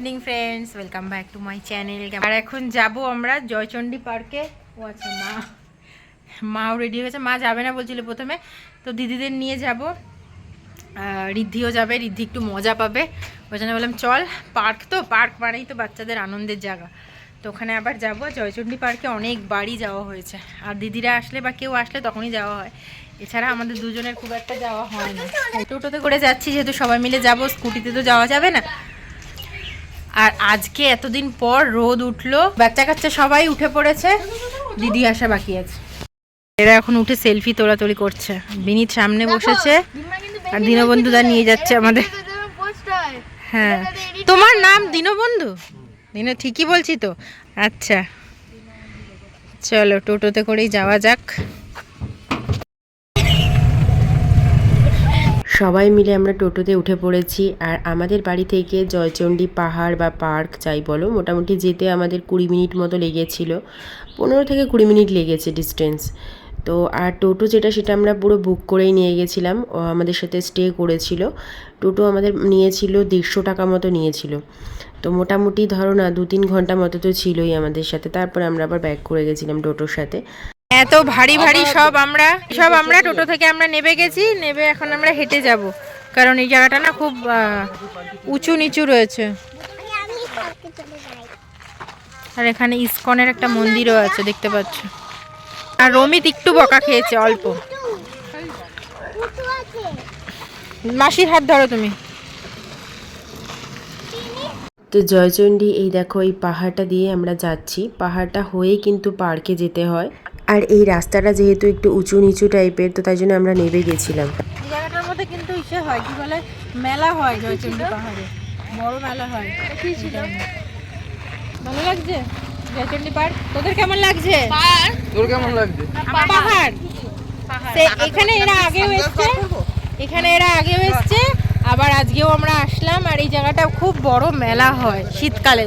Evening friends welcome back to my channel আর এখন যাব আমরা জয়চণ্ডী পার্কে। ও আচ্ছা মা। মাও রেডি হয়েছে। মা যাবে না বলছিল প্রথমে। তো দিদিদের নিয়ে যাব। রিদ্ধিও যাবে। রিদ্ধি একটু মজা পাবে। ওই জন্য বললাম, চল, পার্ক তো, পার্ক মানেই তো বাচ্চাদের আনন্দের জায়গা। তো ওখানে আবার যাব। জয়চণ্ডী পার্কে অনেক বাড়ি যাওয়া হয়েছে। আর দিদিরা আসলে বা কেউ আসলে তখনই যাওয়া হয়। এছাড়া আমাদের দুজনের খুব একটা যাওয়া হয় না। টোটোতে করে যাচ্ছি, যেহেতু সবাই মিলে যাব। স্কুটিতে তো যাওয়া যাবে না। আর আজকে এতদিন পর রোদ উঠল। বাচ্চা কাচ্চা সবাই উঠে পড়েছে। দিদি আসা বাকি আছে। এরা এখন উঠে সেলফি তোলাতুলি করছে। বিনীত সামনে বসেছে। আর দীনবন্ধুদা নিয়ে যাচ্ছে আমাদের। হ্যাঁ। তোমার নাম দীনবন্ধু? দিন ঠিকই বলছি তো? আচ্ছা। চলো টোটোতে করেই যাওয়া যাক। সবাই মিলে আমরা টোটোতে উঠে পড়েছি আর আমাদের বাড়ি থেকে জয়চণ্ডী পাহাড় বা পার্ক যাই বলো, মোটামুটি যেতে আমাদের কুড়ি মিনিট মতো লেগেছিল। পনেরো থেকে কুড়ি মিনিট লেগেছে ডিস্টেন্স তো আর টোটো যেটা সেটা আমরা পুরো বুক করেই নিয়ে গেছিলাম। আমাদের সাথে স্টে করেছিল। টোটো আমাদের নিয়েছিল, দেড়শো টাকা মতো নিয়েছিল। তো মোটামুটি ধরো না দু তিন ঘণ্টা মতো তো ছিলই আমাদের সাথে। তারপরে আমরা আবার ব্যাক করে গেছিলাম টোটোর সাথে। এত ভারী ভারী সব আমরা সব আমরা টোটো থেকে আমরা নেবে গেছি নেবে এখন আমরা হেঁটে যাব। কারণ এই জায়গাটা না খুব উঁচু নিচু রয়েছে। আর এখানে ইসকনের একটা মন্দিরও আছে দেখতে পাচ্ছ। আর রমিত একটু বকা খেয়েছে অল্প। মাসির হাত ধরো তুমি। তো জয়চণ্ডী এই দেখো এই পাহাড়টা দিয়ে আমরা যাচ্ছি। পাহাড়টা হয়ে কিন্তু পার্কে যেতে হয়। আর এই রাস্তাটা যেহেতু একটু উঁচু নিচু টাইপের তো তাই জন্য আমরা নেবে গেছিলাম। এই জায়গাটার মধ্যে কিন্তু ইসে হয় কি বলে মেলা হয় জয়চণ্ডী পাহাড়ে। বড় মেলা হয়। ভালো লাগছে? জয়চণ্ডী পাহাড়? তোদের কেমন লাগছে? তোর কেমন লাগছে? পাহাড়। সে এখানে এরা আগেও এসছে এখানে এরা আগেও এসছে আবার আজকেও আমরা আসলাম আর এই জায়গাটা খুব বড় মেলা হয় শীতকালে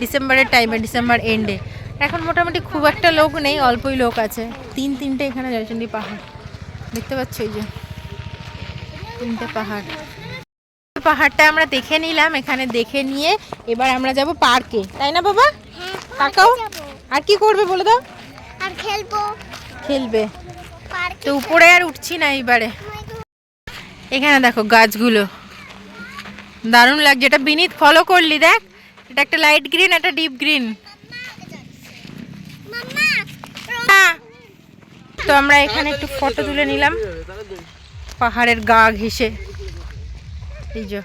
ডিসেম্বরের টাইমে ডিসেম্বর এন্ডে এখন মোটামুটি খুব একটা লোক নেই অল্পই লোক আছে। তিন তিনটে এখানে জয়চণ্ডী পাহাড়। দেখতে পাচ্ছ এই যে তিনটে পাহাড়। পাহাড়টা আমরা দেখে নিলাম এখানে দেখে নিয়ে এবার আমরা যাব পার্কে। তাই না বাবা? তাকাও। আর কি করবে বলে দাও? আর খেলব। খেলবে। তো উপরে আর উঠছি না এইবারে। এখানে দেখো গাছগুলো। দারুণ লাগছে। এটা বিনীত ফলো করলি দেখ। এটা একটা লাইট গ্রিন একটা ডিপ গ্রিন তো আমরা এখানে একটু ফটো তুলে নিলাম। পাহাড়ের গা ঘেসে এই যে।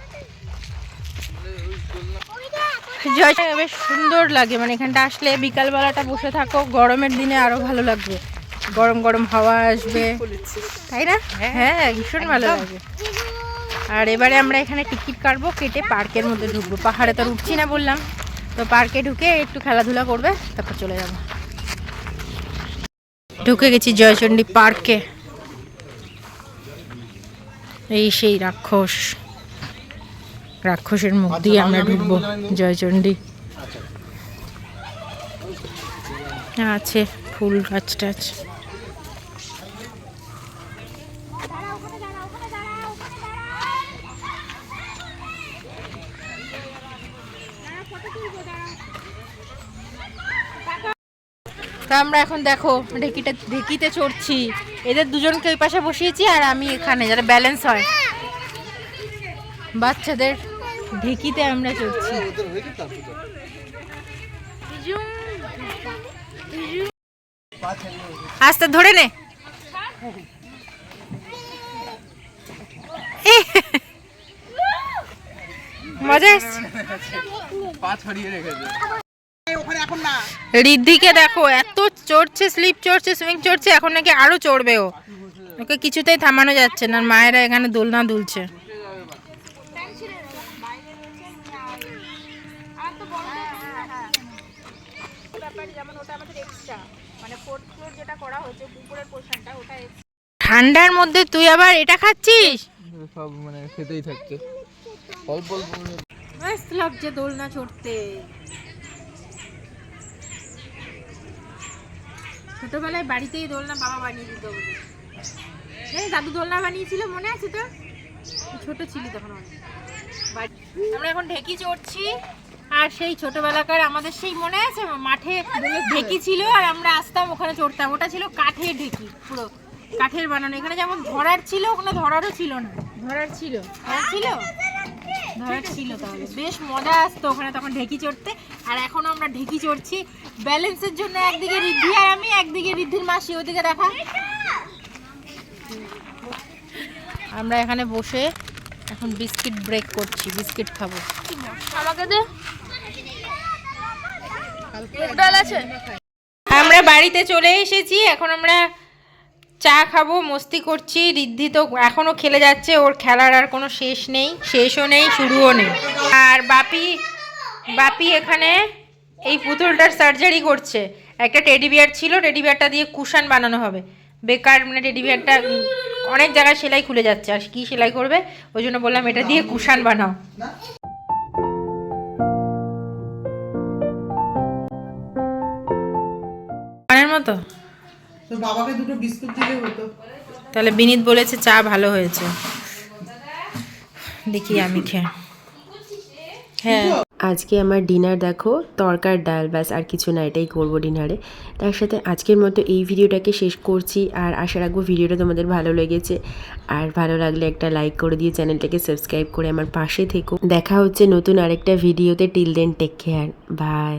জয় বেশ সুন্দর লাগে মানে এখানটা আসলে বিকালবেলাটা বসে থাকো গরমের দিনে আরও ভালো লাগবে। গরম গরম হাওয়া আসবে। তাই না? হ্যাঁ। ভীষণ ভালো লাগে। আর এবারে আমরা এখানে টিকিট কাটবো কেটে পার্কের মধ্যে ঢুকবো। পাহাড়ে তো উঠছি না বললাম। তো পার্কে ঢুকে একটু খেলাধুলা করবে তারপর চলে যাব। ঢুকে গেছি জয়চণ্ডী পার্কে। এই সেই রাক্ষস। রাক্ষসের মুখ দিয়ে আমরা ঢুকবো জয়চণ্ডী আছে ফুল গাছ টাছ। তা আমরা এখন দেখো, ঢেকিটা, ঢেকিতে চড়ছি। এদের দুজনকে ওই পাশে বসিয়েছি আর আমি এখানে, যাতে ব্যালেন্স হয়। বাচ্চাদের ঢেকিতে আমরা চড়ছি। আস্তে, ধরে নে। মজা এসছে। পা ছড়িয়ে রেখেছে। রিদ্ধিকে দেখো এত চড়ছে স্লিপ চড়ছে সুইং চড়ছে এখন নাকি আরও চড়বে ও ওকে কিছুতেই থামানো যাচ্ছে না আর মায়েরা এখানে দোলনা দুলছে। ঠান্ডার মধ্যে তুই আবার এটা খাচ্ছিস? সব মানে খেতেই থাকছে। অল্প অল্প দোলনা চড়তে। ছোটবেলায় বাড়িতেই দোলনা বাবা বানিয়ে দিত বলে। এই দাদু দোলনা বানিয়েছিল মনে আছে তো ছোট ছিলি তখন। আমরা এখন ঢেকি চড়ছি আর সেই ছোটবেলাকার আমাদের সেই মনে আছে? মাঠে ঢেকি ছিল আর আমরা আসতাম ওখানে চড়তাম। ওটা ছিল কাঠের ঢেকি পুরো কাঠের বানানো। এখানে যেমন ধরার ছিল ওখানে ধরারও ছিল না। ধরার ছিল। ধরার ছিল? ধরার ছিল তাহলে। বেশ মজা আসতো ওখানে তখন ঢেকি চড়তে। আর এখন আমরা ঢেকি চড়ছি। ব্যালেন্সের জন্য একদিকে রিদ্ধি আর আমি, একদিকে রিদ্ধির মাসি। ওদিকে দেখা। আমরা এখানে বসে এখন বিস্কিট ব্রেক করছি। বিস্কিট খাব। আমাকে দে। আমরা বাড়িতে চলে এসেছি। এখন আমরা চা খাব, মস্তি করছি রিদ্ধি তো এখনও খেলে যাচ্ছে, ওর খেলার আর কোনো শেষ নেই, শেষও নেই, শুরুও নেই। আর বাপি বাপি এখানে এই পুতুলটার সার্জারি করছে। একটা টেডি বিয়ার ছিল টেডি বিয়ারটা দিয়ে কুশান বানানো হবে। বেকার মানে টেডি বিয়ারটা অনেক জায়গায় সেলাই খুলে যাচ্ছে, আর কি সেলাই করবে? ওই জন্য বললাম, এটা দিয়ে কুশান বানাও। বাবাকে দুটো বিস্কুট দিলে হতো। তাহলে বিনীত বলেছে চা ভালো হয়েছে। দেখি আমি খেয়ে হ্যাঁ। আজকে আমার ডিনার দেখো তরকার ডাল ব্যাস আর কিছু না এটাই করব ডিনারে। তার সাথে আজকের মতো এই ভিডিওটাকে শেষ করছি আর আশা রাখব ভিডিওটা তোমাদের ভালো লেগেছে। আর ভালো লাগলে একটা লাইক করে দিয়ে চ্যানেলটাকে সাবস্ক্রাইব করে আমার পাশে থেকো। দেখা হচ্ছে নতুন আরেকটা ভিডিওতে। Till then take care bye